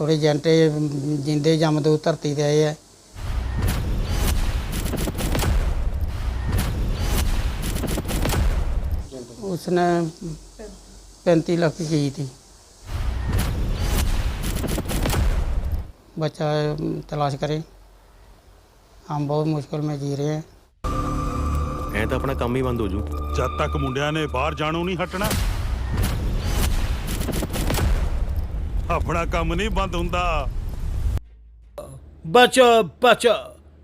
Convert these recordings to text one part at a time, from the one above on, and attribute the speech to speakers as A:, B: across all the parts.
A: ਥੋੜੇ ਜੰਟੇ ਜਿੰਦੇ ਜੰਮਦੂ ਧਰਤੀ ਤੇ ਆਏ ਆ ਉਸਨੇ 35 ਲੱਖ की थी बच्चा तलाश करें हम बहुत मुश्किल में जी रहे हैं
B: ਐ ਤਾਂ ਆਪਣਾ ਕੰਮ ਹੀ ਬੰਦ ਹੋ ਜੂ
C: ਜਦ ਤੱਕ ਮੁੰਡਿਆਂ ਨੇ ਬਾਹਰ ਜਾਣੋਂ ਨਹੀਂ ਹਟਣਾ ਆਪਣਾ ਕੰਮ ਨਹੀਂ ਬੰਦ ਹੁੰਦਾ।
D: ਬਚੋ ਬਚੋ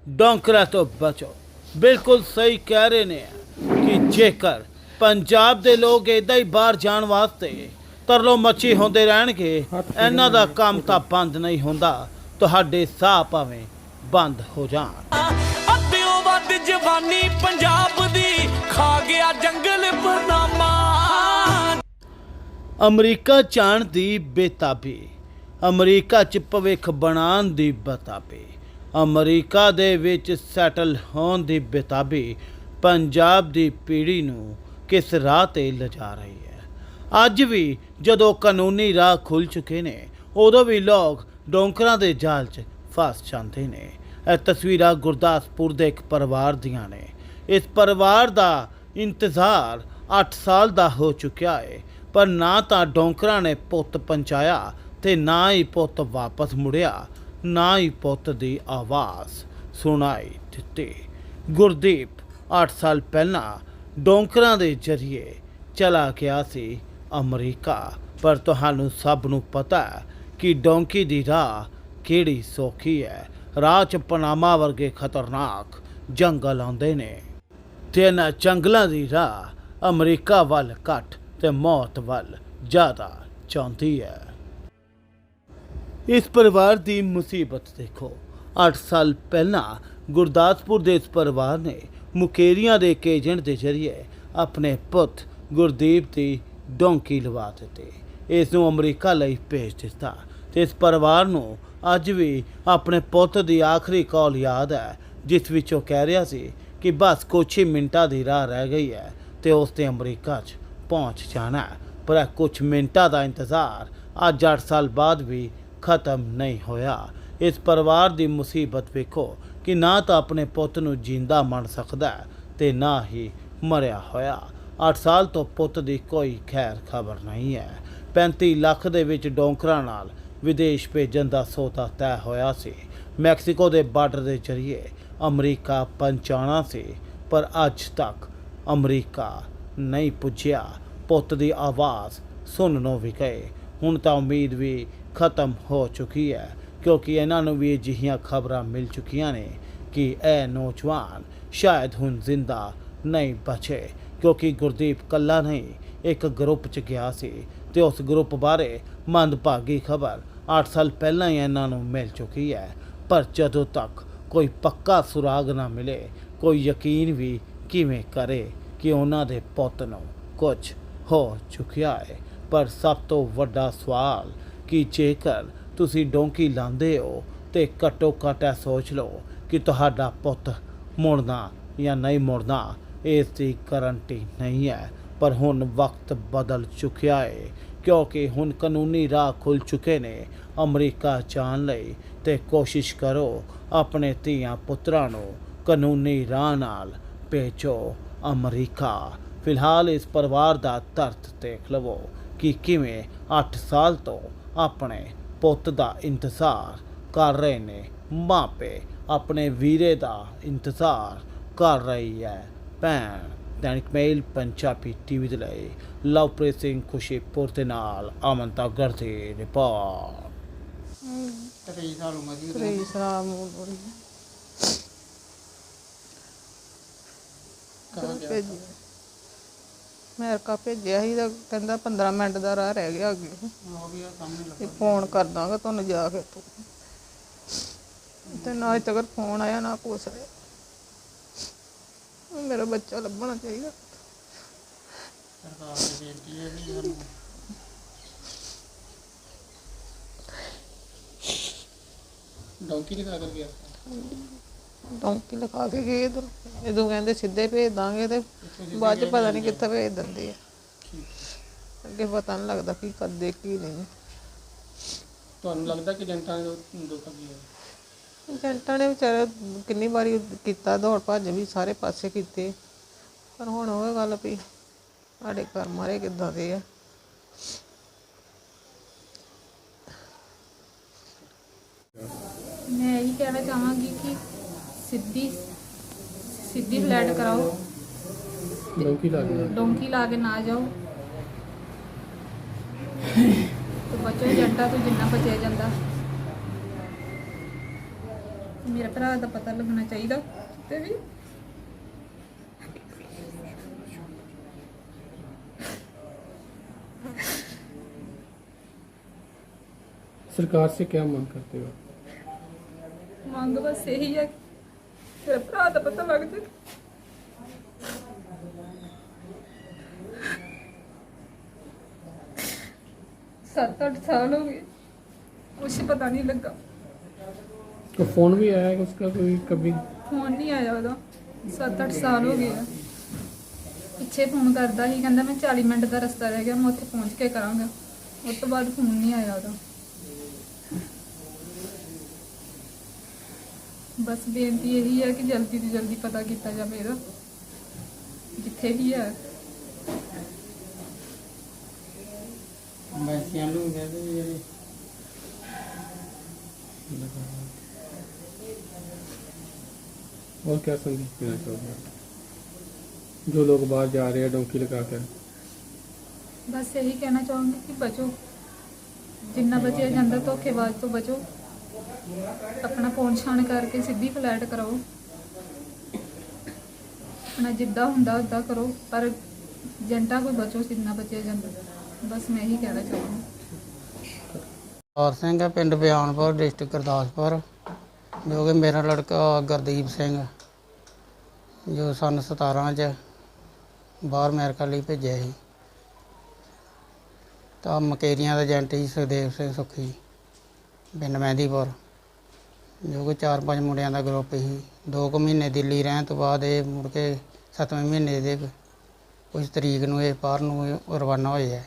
D: ਡੋਂਕਰਾ ਤੋਂ ਬਚੋ। ਬਿਲਕੁਲ ਸਹੀ ਕਹਿ ਰਹੇ ਨੇ ਕਿ ਜੇਕਰ ਪੰਜਾਬ ਦੇ ਲੋਕ ਇਦਾਂ ਹੀ ਬਾਹਰ ਜਾਣ ਵਾਸਤੇ ਤਰਲੋ ਮੱਛੀ ਹੁੰਦੇ ਰਹਿਣਗੇ ਇਹਨਾਂ ਦਾ ਕੰਮ ਤਾਂ ਬੰਦ ਨਹੀਂ ਹੁੰਦਾ ਤੁਹਾਡੇ ਸਾਹ ਭਾਵੇਂ ਬੰਦ ਹੋ ਜਾਣ।
E: ਅੱਧਿਓਂ ਵੱਧ ਜਵਾਨੀ ਪੰਜਾਬ ਦੀ ਖਾ ਗਿਆ ਜੰਗਲ ਬਰਨਾਮਾ
D: ਅਮਰੀਕਾ ਜਾਣ ਦੀ ਬੇਤਾਬੀ, ਅਮਰੀਕਾ 'ਚ ਭਵਿੱਖ ਬਣਾਉਣ ਦੀ ਬੇਤਾਬੀ, ਅਮਰੀਕਾ ਦੇ ਵਿੱਚ ਸੈਟਲ ਹੋਣ ਦੀ ਬੇਤਾਬੀ ਪੰਜਾਬ ਦੀ ਪੀੜ੍ਹੀ ਨੂੰ ਕਿਸ ਰਾਹ ਤੇ ਲਿਜਾ ਰਹੀ ਹੈ? ਅੱਜ ਵੀ ਜਦੋਂ ਕਾਨੂੰਨੀ ਰਾਹ ਖੁੱਲ ਚੁੱਕੇ ਨੇ, ਉਦੋਂ ਵੀ ਲੋਕ ਡੋਂਕਰਾਂ ਦੇ ਜਾਲ 'ਚ ਫਸ ਜਾਂਦੇ ਨੇ। ਇਹ ਤਸਵੀਰਾਂ ਗੁਰਦਾਸਪੁਰ ਦੇ ਇੱਕ ਪਰਿਵਾਰ ਦੀਆਂ ਨੇ। ਇਸ ਪਰਿਵਾਰ ਦਾ ਇੰਤਜ਼ਾਰ 8 ਸਾਲ ਦਾ ਹੋ ਚੁੱਕਿਆ ਹੈ। ਪਰ ਨਾ ਤਾਂ ਡੋਂਕਰਾਂ ਨੇ ਪੁੱਤ ਪਹੁੰਚਾਇਆ ਤੇ ਨਾ ਹੀ ਪੁੱਤ ਵਾਪਸ ਮੁੜਿਆ, ਨਾ ਹੀ ਪੁੱਤ ਦੀ ਆਵਾਜ਼ ਸੁਣਾਈ ਦਿੱਤੀ। ਗੁਰਦੀਪ 8 ਸਾਲ ਪਹਿਲਾਂ ਡੋਂਕਰਾਂ ਦੇ ਜ਼ਰੀਏ ਚਲਾ ਗਿਆ ਸੀ ਅਮਰੀਕਾ, ਪਰ ਤੁਹਾਨੂੰ ਸਭ ਨੂੰ ਪਤਾ ਕਿ ਡੋਂਕੀ ਦੀ ਰਾਹ ਕਿਹੜੀ ਸੌਖੀ ਹੈ। ਰਾਹ ਚ ਪਨਾਮਾ ਵਰਗੇ ਖਤਰਨਾਕ ਜੰਗਲ ਆਉਂਦੇ ਨੇ। ਤੇ ਇਹਨਾਂ ਜੰਗਲਾਂ ਦੀ ਰਾਹ ਅਮਰੀਕਾ ਵੱਲ ਘੱਟ ਤੇ ਮੌਤ ਵੱਲ ਜ਼ਿਆਦਾ ਚਾਹੁੰਦੀ ਹੈ। ਇਸ ਪਰਿਵਾਰ ਦੀ ਮੁਸੀਬਤ ਦੇਖੋ। 8 ਸਾਲ ਪਹਿਲਾਂ ਗੁਰਦਾਸਪੁਰ ਦੇ ਇਸ ਪਰਿਵਾਰ ਨੇ ਮੁਕੇਰੀਆਂ ਦੇ ਇੱਕ ਏਜੰਟ ਦੇ ਜ਼ਰੀਏ ਆਪਣੇ ਪੁੱਤ ਗੁਰਦੀਪ ਦੀ ਡੋਂਕੀ ਲਵਾ ਦਿੱਤੀ। ਇਸ ਨੂੰ ਅਮਰੀਕਾ ਲਈ ਭੇਜ ਦਿੱਤਾ ਤੇ ਇਸ ਪਰਿਵਾਰ ਨੂੰ ਅੱਜ ਵੀ ਆਪਣੇ ਪੁੱਤ ਦੀ ਆਖਰੀ ਕਾਲ ਯਾਦ ਹੈ, ਜਿਸ ਵਿੱਚ ਉਹ ਕਹਿ ਰਿਹਾ ਸੀ ਕਿ ਬਸ ਕੁਛ ਹੀ ਮਿੰਟਾਂ ਦੀ ਰਾਹ ਰਹਿ ਗਈ ਹੈ ਤੇ ਉਸ ਤੇ ਅਮਰੀਕਾ 'ਚ ਪਹੁੰਚ ਜਾਣਾ ਹੈ। ਪਰ ਇਹ ਮਿੰਟਾਂ ਦਾ ਇੰਤਜ਼ਾਰ ਅੱਜ 8 ਸਾਲ ਬਾਅਦ ਵੀ ਖਤਮ ਨਹੀਂ ਹੋਇਆ। ਇਸ ਪਰਿਵਾਰ ਦੀ ਮੁਸੀਬਤ ਵੇਖੋ ਕਿ ਨਾ ਤਾਂ ਆਪਣੇ ਪੁੱਤ ਨੂੰ ਜਿੰਦਾ ਮੰਨ ਸਕਦਾ ਹੈ ਤੇ ਨਾ ਹੀ ਮਰਿਆ ਹੋਇਆ। 8 ਸਾਲ ਤੋਂ ਪੁੱਤ ਦੀ ਕੋਈ ਖੈਰ ਖਬਰ ਨਹੀਂ ਹੈ। 35 ਲੱਖ ਦੇ ਵਿੱਚ ਡੋਂਕਰਾਂ ਨਾਲ ਵਿਦੇਸ਼ ਭੇਜਣ ਦਾ ਸੌਦਾ ਤੈਅ ਹੋਇਆ ਸੀ। ਮੈਕਸੀਕੋ ਦੇ ਬਾਰਡਰ ਦੇ ਜ਼ਰੀਏ ਅਮਰੀਕਾ ਪਹੁੰਚਾਉਣਾ ਸੀ, ਪਰ ਅੱਜ ਤੱਕ ਅਮਰੀਕਾ ਨਹੀਂ ਪੁੱਜਿਆ ਪੁੱਤ ਦੀ ਆਵਾਜ਼ ਸੁਣਨੋਂ ਵੀ ਗਏ। ਹੁਣ ਤਾਂ ਉਮੀਦ ਵੀ ਖਤਮ ਹੋ ਚੁੱਕੀ ਹੈ, ਕਿਉਂਕਿ ਇਹਨਾਂ ਨੂੰ ਵੀ ਅਜਿਹੀਆਂ ਖਬਰਾਂ ਮਿਲ ਚੁੱਕੀਆਂ ਨੇ ਕਿ ਇਹ ਨੌਜਵਾਨ ਸ਼ਾਇਦ ਹੁਣ ਜ਼ਿੰਦਾ ਨਹੀਂ ਬਚੇ, ਕਿਉਂਕਿ ਗੁਰਦੀਪ ਕੱਲਾ ਨਹੀਂ, ਇੱਕ ਗਰੁੱਪ 'ਚ ਗਿਆ ਸੀ ਤੇ ਉਸ ਗਰੁੱਪ ਬਾਰੇ ਮੰਦਭਾਗੀ ਖਬਰ 8 ਸਾਲ ਪਹਿਲਾਂ ਹੀ ਇਹਨਾਂ ਨੂੰ ਮਿਲ ਚੁੱਕੀ ਹੈ। ਪਰ ਜਦੋਂ ਤੱਕ ਕੋਈ ਪੱਕਾ ਸੁਰਾਗ ਨਾ ਮਿਲੇ, ਕੋਈ ਯਕੀਨ ਵੀ ਕਿਵੇਂ ਕਰੇ ਕਿ ਉਹਨਾਂ ਦੇ ਪੁੱਤ ਨੂੰ ਕੁਝ ਹੋ ਚੁੱਕਿਆ ਹੈ ਪਰ ਸਭ ਤੋਂ ਵੱਡਾ ਸਵਾਲ ਕਿ ਜੇਕਰ ਤੁਸੀਂ ਡੋਂਕੀ ਲਾਉਂਦੇ ਹੋ ਤੇ ਘੱਟੋ ਘੱਟ ਇਹ ਸੋਚ ਲਓ ਕਿ ਤੁਹਾਡਾ ਪੁੱਤ ਮੁੜਨਾ ਜਾਂ ਨਹੀਂ ਮੁੜਨਾ, ਇਸ ਦੀ ਗਾਰੰਟੀ ਨਹੀਂ ਹੈ। ਪਰ ਹੁਣ ਵਕਤ ਬਦਲ ਚੁੱਕਿਆ ਹੈ ਕਿਉਂਕਿ ਹੁਣ ਕਾਨੂੰਨੀ ਰਾਹ ਖੁੱਲ ਚੁੱਕੇ ਨੇ। ਅਮਰੀਕਾ ਜਾਣ ਲਈ ਤੇ ਕੋਸ਼ਿਸ਼ ਕਰੋ, ਆਪਣੇ ਧੀਆਂ ਪੁੱਤਰਾਂ ਨੂੰ ਕਾਨੂੰਨੀ ਰਾਹ ਨਾਲ ਭੇਜੋ। ਅਮਰੀਕਾ। ਫਿਲਹਾਲ ਇਸ ਪਰਿਵਾਰ ਦਾ ਦਰਦ ਦੇਖ ਲਵੋ ਕਿ ਕਿਵੇਂ 8 ਸਾਲ ਤੋਂ ਆਪਣੇ ਪੁੱਤ ਦਾ ਇੰਤਜ਼ਾਰ ਕਰ ਰਹੇ ਨੇ। ਮਾਪੇ ਆਪਣੇ ਵੀਰੇ ਦਾ ਇੰਤਜ਼ਾਰ ਕਰ ਰਹੀ ਹੈ। ਭੈਣ ਦੈਨਿਕ ਮੇਲ ਪੰਜਾਬੀ ਟੀਵੀ ਦੇ ਲਈ ਲਵਪ੍ਰੀਤ ਸਿੰਘ ਖੁਸ਼ੀਪੁਰ ਦੇ ਨਾਲ ਅਮਨਤਾ ਗਰਦੀ ਰਿਪੋਰਟ।
F: 23 ਸਾਲ ਉਮਰ
A: ਦੀ ਸਾਲ
F: ਉਮਰ ਅਮਰੀਕਾ ਭੇਜਿਆ ਸੀ ਤਾਂ ਕਹਿੰਦਾ 15 ਮਿੰਟ ਦਾ ਰਾਹ ਰਹਿ ਗਿਆ ਅੱਗੇ। ਉਹ ਫੋਨ ਕਰ ਤੁਹਾਨੂੰ ਜਾ ਕੇ ਤੂੰ ਤੇ ਨਾ ਅਜੇ ਤੱਕ ਫੋਨ ਆਇਆ ਨਾ ਕੁਛ ਆਇਆ। ਮੇਰਾ ਬੱਚਾ ਲੱਭਣਾ ਚਾਹੀਦਾ।
A: ਡੌਂਕੀ ਲਗਾ ਕਰ ਗਿਆ।
F: ਡੌਂਕੀ ਲਿਖਾ ਕੇ ਗਏ ਇਧਰ। ਇਦੋਂ ਕਹਿੰਦੇ ਸਿੱਧੇ ਭੇਜ ਦਾਂਗੇ ਤੇ ਬਾਅਦ ਚ ਪਤਾ ਨਹੀਂ ਕਿੱਥੇ ਭੇਜ ਦਿੰਦੇ ਆ। ਅੱਗੇ ਪਤਾ ਨਹੀਂ ਲੱਗਦਾ ਕੀ ਕਰਦੇ ਕੀ ਨਹੀਂ।
G: ਤੁਹਾਨੂੰ ਲੱਗਦਾ ਕਿ ਜਨਤਾ ਨੇ ਧੋਖਾ ਕੀਤਾ
F: ਏਜੰਟਾਂ ਨੇ ਵਿਚਾਰੇ ਕਿੰਨੀ ਵਾਰੀ ਕੀਤਾ ਦੌੜ ਭੱਜ ਵੀ ਸਾਰੇ ਪਾਸੇ ਕੀਤੇ। ਪਰ ਹੁਣ ਉਹ ਗੱਲ ਵੀ ਸਾਡੇ ਘਰ ਮਾਰੇ ਕਿੱਦਾਂ ਦੇ ਆ।
H: ਮੈਂ ਇਹੀ ਕਹਿਣਾ ਚਾਹਾਂਗੀ ਕਿ ਸਿੱਧੀ ਸਿੱਧੀ ਫਲੈਟ ਕਰਾਓ
G: ਡੋਂਕੀ ਲੱਗ ਗਿਆ
H: ਡੋਂਕੀ ਲਾ ਕੇ ਨਾ ਜਾਓ ਤੇ ਬਚੋ ਏਜੰਟਾਂ ਤੋਂ ਜਿੰਨਾ ਬਚਿਆ ਜਾਂਦਾ ਮੇਰੇ ਭਰਾ ਦਾ ਪਤਾ ਲੱਗਣਾ ਚਾਹੀਦਾ ਤੇ ਵੀ
G: सरकार से क्या मांग करते हो
H: ਮੰਗ ਬਸ ਇਹੀ ਹੈ ਕਿ ਮੇਰੇ ਭਰਾ ਦਾ ਪਤਾ ਲੱਗ ਜੇ ਸੱਤ ਅੱਠ ਸਾਲ ਹੋ ਗਏ ਕੁਛ ਪਤਾ ਨਹੀਂ ਲੱਗਾ
G: तो फोन भी आया है उसका कोई कभी
H: ਫੋਨ ਨਹੀਂ ਆਇਆ ਉਹਦਾ 7-8 ਸਾਲ ਹੋ ਗਏ ਆ ਪਿੱਛੇ ਫੋਨ ਕਰਦਾ ਸੀ ਕਹਿੰਦਾ ਮੈਂ 40 ਮਿੰਟ ਦਾ ਰਸਤਾ ਰਹਿ ਗਿਆ ਮੈਂ ਉੱਥੇ ਪਹੁੰਚ ਕੇ ਕਰਾਂਗਾ ਉਸ ਤੋਂ ਬਾਅਦ ਫੋਨ ਨਹੀਂ ਆਇਆ ਉਹਦਾ ਬਸ ਬੇਨਤੀ ਇਹੀ ਹੈ ਕਿ ਜਲਦੀ ਤੋਂ ਜਲਦੀ ਪਤਾ ਕੀਤਾ ਜਾਵੇ ਇਹਦਾ ਜਿੱਥੇ ਵੀ ਹੈ
A: ਬੱਚਿਆਂ ਨੂੰ ਕਹਿੰਦੇ ਵੀ ਜਿਹੜੇ
G: और क्या संदेश देना चाहोगे जो लोग बाहर जा रहे हैं डोंकी लगा कर
H: ਬਸ ਇਹੀ ਕਹਿਣਾ ਚਾਹੂੰਗੀ ਕਿ ਬਚੋ ਜਿੰਨਾ ਬਚਿਆ ਜਾਂਦਾ ਧੋਖੇਬਾਜ਼ ਤੋਂ ਬਚੋ ਆਪਣਾ ਫੋਨ ਛਾਣ ਕਰਕੇ ਸਿੱਧੀ ਫਲੈਟ ਕਰਾਓ। ਆਪਣਾ ਜਿੱਦਾਂ ਹੁੰਦਾ ਉਦਾਂ ਕਰੋ, ਪਰ ਜੰਟਾ ਕੋਈ ਬਚੋ ਜਿੰਨਾ ਬਚਿਆ ਜਾਂਦਾ। ਬਸ ਮੈਂ ਇਹੀ ਕਹਿਣਾ ਚਾਹੂੰਗੀ
A: ਔਰ ਸਿੰਘ ਹੈ ਪਿੰਡ ਬਿਆਨਪੁਰ ਡਿਸਟ੍ਰਿਕਟ ਗੁਰਦਾਸਪੁਰ। ਜੋ ਕਿ ਮੇਰਾ ਲੜਕਾ ਗੁਰਦੀਪ ਸਿੰਘ, ਜੋ ਸਨ 17 ਚ ਬਾਹਰ ਅਮਰੀਕਾ ਲਈ ਭੇਜਿਆ ਸੀ। ਤਾਂ ਮਕੇਰੀਆਂ ਦਾ ਏਜੰਟ ਸੀ, ਸੁਖਦੇਵ ਸਿੰਘ ਸੁਖੀ। ਪਿੰਡ ਮਹਿੰਦੀਪੁਰ ਜੋ ਕਿ ਚਾਰ ਪੰਜ ਮੁੰਡਿਆਂ ਦਾ ਗਰੁੱਪ ਸੀ ਦੋ ਕੁ ਮਹੀਨੇ ਦਿੱਲੀ ਰਹਿਣ ਤੋਂ ਬਾਅਦ ਇਹ ਮੁੜ ਕੇ ਸੱਤਵੇਂ ਮਹੀਨੇ ਦੇ ਕੁਝ ਤਰੀਕ ਨੂੰ ਇਹ ਬਾਹਰ ਨੂੰ ਇਹ ਰਵਾਨਾ ਹੋਏ ਹੈ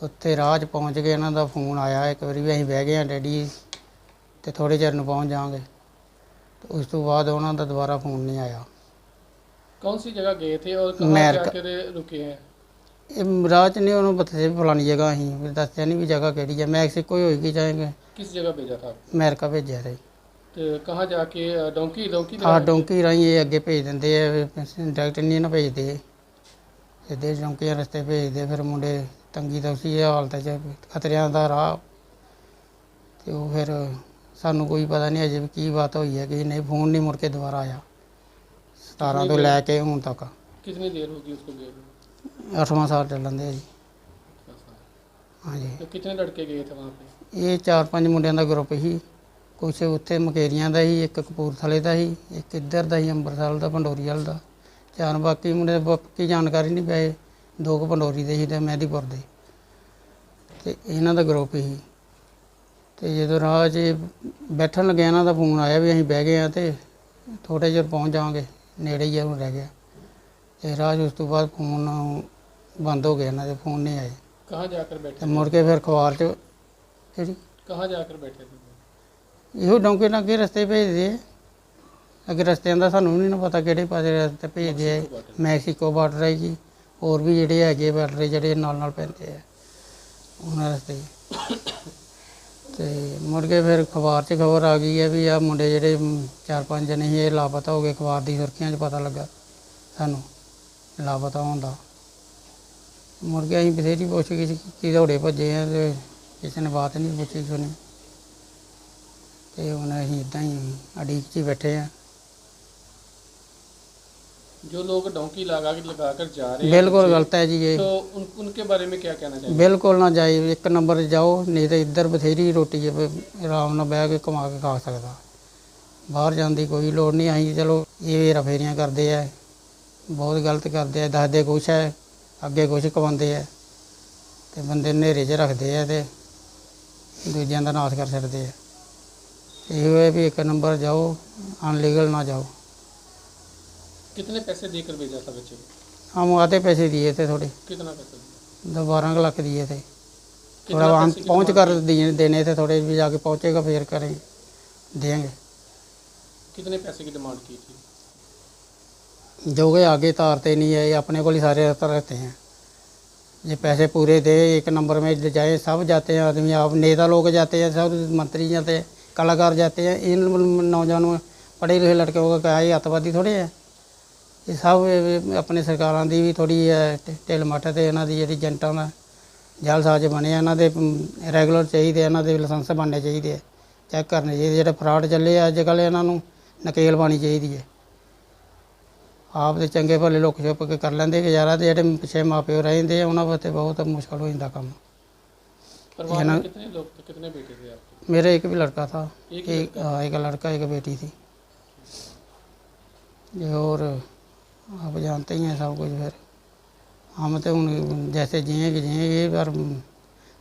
A: ਉੱਥੇ ਰਾਹ 'ਚ ਪਹੁੰਚ ਗਏ ਇਹਨਾਂ ਦਾ ਫੋਨ ਆਇਆ ਇੱਕ ਵਾਰੀ ਵੀ ਅਸੀਂ ਬਹਿ ਗਏ ਹਾਂ ਡੈਡੀ ਤੇ ਥੋੜੇ ਚਿਰ ਨੂੰ ਪਹੁੰਚ ਜਾਵਾਂਗੇ ਤੇ ਉਸ ਤੋਂ ਬਾਅਦ ਉਹਨਾਂ ਦਾ ਦੁਬਾਰਾ ਫੋਨ ਨਹੀਂ ਆਇਆ
G: कौन सी जगह गए थे और कहाँ
A: अमेरिका।
G: जाकर रुके हैं
A: ਇਹ ਰਾਹ 'ਚ ਨਹੀਂ ਉਹਨੂੰ ਬਤੇ ਫਲਾਣੀ ਜਗ੍ਹਾ ਅਸੀਂ ਵੀ ਦੱਸਿਆ ਨਹੀਂ ਵੀ ਜਗ੍ਹਾ ਕਿਹੜੀ ਹੈ ਮੈਕਸੀਕੋ ਹੀ ਹੋਏਗੀ ਜਾਏਗੇ
G: किस जगह भेजा था
A: ਅਮਰੀਕਾ ਭੇਜਿਆ ਸੀ
G: तो कहाँ जाके अ, डोंकी डोंकी
A: ਆ
G: लगा के-
A: ਡੋਂਕੀ ਰਾਹੀਂ ਇਹ ਅੱਗੇ ਭੇਜ ਦਿੰਦੇ ਆ ਡਾਇਰੈਕਟ ਨਹੀਂ ਨਾ ਭੇਜਦੇ ਸਿੱਧੇ ਡੋਂਕੀਆਂ ਰਸਤੇ ਭੇਜਦੇ ਫਿਰ ਮੁੰਡੇ ਤੰਗੀ ਤਾਂ ਉਸੀ ਹਾਲਤ 'ਚ ਖਤਰਿਆਂ ਦਾ ਰਾਹ ਤੇ ਉਹ ਫਿਰ ਸਾਨੂੰ ਕੋਈ ਪਤਾ ਨਹੀਂ ਅਜੇ ਵੀ ਕੀ ਬਾਤ ਹੋਈ ਹੈ ਕਿ ਨਹੀਂ ਫੋਨ ਨਹੀਂ ਮੁੜ ਕੇ ਦੁਬਾਰਾ ਆਇਆ 17 ਤੋਂ ਲੈ ਕੇ ਹੁਣ ਤੱਕ
G: कितनी देर होगी उसको गए हुए?
A: 8ਵਾਂ ਸਾਲ ਚੱਲਣ ਦੇ ਜੀ ਹਾਂਜੀ
G: तो कितने लड़के गए थे वहाँ पे
A: ਇਹ ਚਾਰ ਪੰਜ ਮੁੰਡਿਆਂ ਦਾ ਗਰੁੱਪ ਸੀ ਕੁਛ ਉੱਥੇ ਮਕੇਰੀਆਂ ਦਾ ਸੀ ਇੱਕ ਕਪੂਰਥਲੇ ਦਾ ਸੀ ਇੱਕ ਇੱਧਰ ਦਾ ਸੀ ਅੰਮ੍ਰਿਤਸਰ ਦਾ ਪੰਡੋਰੀ ਵਾਲ ਦਾ ਚਾਰ ਬਾਕੀ ਮੁੰਡੇ ਬਾਕੀ ਜਾਣਕਾਰੀ ਨਹੀਂ ਪਏ ਦੋ ਕੁ ਪੰਡੋਰੀ ਦੇ ਸੀ ਤੇ ਮਹਿਦੀਪੁਰ ਦੇ ਤੇ ਇਹਨਾਂ ਦਾ ਗਰੁੱਪ ਸੀ ਤੇ ਜਦੋਂ ਰਾਹ 'ਚ ਬੈਠਣ ਲੱਗਿਆ ਇਹਨਾਂ ਦਾ ਫੋਨ ਆਇਆ ਵੀ ਅਸੀਂ ਬਹਿ ਗਏ ਆ ਤੇ ਥੋੜੇ ਚਿਰ ਪਹੁੰਚ ਜਾਵਾਂਗੇ ਨੇੜੇ ਹੀ ਆ ਹੁਣ ਰਹਿ ਗਿਆ ਤੇ ਰਾਹ 'ਚ ਉਸ ਤੋਂ ਬਾਅਦ ਫੋਨ ਬੰਦ ਹੋ ਗਿਆ ਇਹਨਾਂ ਦੇ ਫੋਨ ਨਹੀਂ ਆਏ
G: कहाँ जाकर बैठे
A: ਤੇ
G: थे?
A: ਮੁੜ ਕੇ ਫਿਰ ਅਖਬਾਰ 'ਚ ਜਿਹੜੀ
G: कहाँ जाकर बैठे थे
A: ਇਹੋ ਡੌਂਕੇ ਨਾਲ ਅੱਗੇ ਰਸਤੇ ਭੇਜਦੇ ਆ ਅੱਗੇ ਰਸਤਿਆਂ ਦਾ ਸਾਨੂੰ ਵੀ ਨਹੀਂ ਨਾ ਪਤਾ ਕਿਹੜੇ ਪਾਸੇ ਰਸਤੇ ਭੇਜਦੇ ਆ ਮੈਕਸੀਕੋ ਬਾਰਡਰ ਹੈ ਜੀ ਹੋਰ ਵੀ ਜਿਹੜੇ ਹੈਗੇ ਬਾਰਡਰ ਜਿਹੜੇ ਨਾਲ ਨਾਲ ਪੈਂਦੇ ਆ ਉਹਨਾਂ ਰਸਤੇ ਤੇ ਮੁੜ ਕੇ ਫਿਰ ਅਖਬਾਰ 'ਚ ਖਬਰ ਆ ਗਈ ਹੈ ਵੀ ਆ ਮੁੰਡੇ ਜਿਹੜੇ ਮ, ਚਾਰ ਪੰਜ ਜਣੇ ਸੀ ਇਹ ਲਾਪਤਾ ਹੋ ਗਏ ਅਖਬਾਰ ਦੀ ਸੁਰਖੀਆਂ 'ਚ ਪਤਾ ਲੱਗਾ ਸਾਨੂੰ ਲਾਪਤਾ ਹੋਣ ਦਾ ਮੁੜ ਅਸੀਂ ਬਥੇਰੀ ਪੁੱਛ ਗਈ ਕਿ ਦੌੜੇ ਭੱਜੇ ਆ ਤੇ ਕਿਸੇ ਨੇ ਬਾਤ ਨਹੀਂ ਪੁੱਛੀ ਸੁਣੀ ਤੇ ਹੁਣ ਅਸੀਂ ਇਦਾਂ ਹੀ ਅੜੀਕ 'ਚ ਹੀ ਬੈਠੇ ਆ।
G: जो लोग डोंकी लगा के लगा कर जा रहे हैं बिल्कुल
A: गलत है जी ये
G: तो उन, उनके बारे में क्या कहना चाहिए
A: बिल्कुल ना जाए एक नंबर जाओ नहीं तो इधर बथेरी रोटी है आराम ਨਾਲ ਬਹਿ ਕੇ ਕਮਾ ਕੇ ਖਾ ਸਕਦਾ। ਬਾਹਰ ਜਾਣ ਦੀ ਕੋਈ ਲੋੜ ਨਹੀਂ ਆਈ ਚਲੋ ਇਹ ਰਫੇਰੀਆਂ ਕਰਦੇ ਆ ਬਹੁਤ ਗਲਤ ਕਰਦੇ ਆ ਦੱਸਦੇ ਕੁਛ ਹੈ। ਅੱਗੇ ਕੁਛ ਕਮਾਉਂਦੇ ਆ ਤੇ ਬੰਦੇ ਨੂੰ ਹਨੇਰੇ 'ਚ ਰੱਖਦੇ ਆ ਤੇ ਦੂਜਿਆਂ ਦਾ ਨਾਸ਼ ਕਰ ਛੱਡਦੇ ਆ ਇਹੋ ਹੈ ਵੀ ਇੱਕ ਨੰਬਰ ਜਾਓ ਅਨਲੀਗਲ ਨਾ ਜਾਓ
G: कितने पैसे देकर भेजा था बच्चे को
A: हम आधे पैसे दिए थे थोड़े
G: कितना पैसा दिया
A: दो बारह लाख दिए थे थोड़ा वहाँ पहुँच कर दिए देने थे थोड़े भी आगे पहुँचेगा फिर करें देंगे
G: कितने पैसे की डिमांड की थी
A: जो कि आगे तारते नहीं है ये अपने को ही सारे रहते रहते हैं ये पैसे पूरे दे एक नंबर में जाए सब जाते हैं आदमी आप नेता लोग जाते हैं सब मंत्री जाते हैं कलाकार जाते हैं इन नौजवानों में पढ़े लिखे लड़कों का क्या ये अतवादी थोड़े है ਇਹ ਸਭ ਇਹ ਆਪਣੇ ਸਰਕਾਰਾਂ ਦੀ ਵੀ ਥੋੜੀ ਢਿੱਲ ਮੱਠ ਤੇ ਇਹਨਾਂ ਦੀ ਜਿਹੜੀ ਏਜੰਟਾਂ ਦਾ ਜਾਲਸਾਜ਼ ਬਣੇ ਆ, ਇਹਨਾਂ ਦੇ ਰੈਗੂਲਰ ਚਾਹੀਦੇ ਆ, ਇਹਨਾਂ ਦੇ ਲਾਇਸੈਂਸ ਬਣਨੇ ਚਾਹੀਦੇ ਆ ਚੈੱਕ ਕਰਨੇ ਚਾਹੀਦੇ ਜਿਹੜੇ ਫਰਾਡ ਚੱਲੇ ਆ ਅੱਜ ਕੱਲ੍ਹ ਇਹਨਾਂ ਨੂੰ ਨਕੇਲ ਪਾਣੀ ਚਾਹੀਦੀ ਹੈ ਆਪ ਤੇ ਚੰਗੇ ਭਲੇ ਲੋਕ ਛੁਪ ਕੇ ਕਰ ਲੈਂਦੇ ਗੁਜ਼ਾਰਾ ਤੇ ਜਿਹੜੇ ਪਿੱਛੇ ਮਾਪਿਓ ਰਹਿੰਦੇ ਆ ਉਹਨਾਂ ਵਾਸਤੇ ਬਹੁਤ ਮੁਸ਼ਕਲ ਹੋ ਜਾਂਦਾ ਕੰਮ
G: परिवार
A: ना-
G: में कितने लोग थे कितने बेटे थे आपके
A: मेरा एक भी लड़का था
G: एक ही
A: एक हाँ, एक लड़का एक बेटी थी ये और आप जानते ही हैं सब कुछ फिर हम तो उन जैसे जिएंगे जिएंगे पर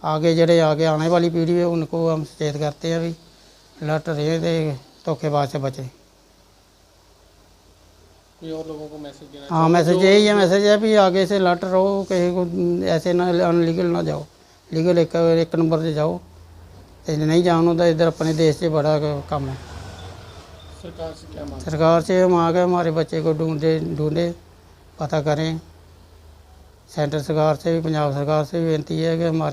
A: आगे जड़े आगे आने वाली पीढ़ी है उनको हम सचेत करते हैं भी लट रहे थे धोखेबाज से बचे
G: कोई और लोगों को मैसेज देना
A: हाँ मैसेज यही है मैसेज है भी आगे से लट रहो कहीं को ऐसे ना अनलीगल ना जाओ लीगल एक एक नंबर से जाओ ते नहीं जान होता इधर अपने देश से बड़ा कम है
G: सरकार से क्या मांग
A: सरकार से हम आ गए हमारे बच्चे को ढूंढे ढूंढे पता करें सेंटर सरकार से भी पंजाब सरकार से भी विनती है कि हमारे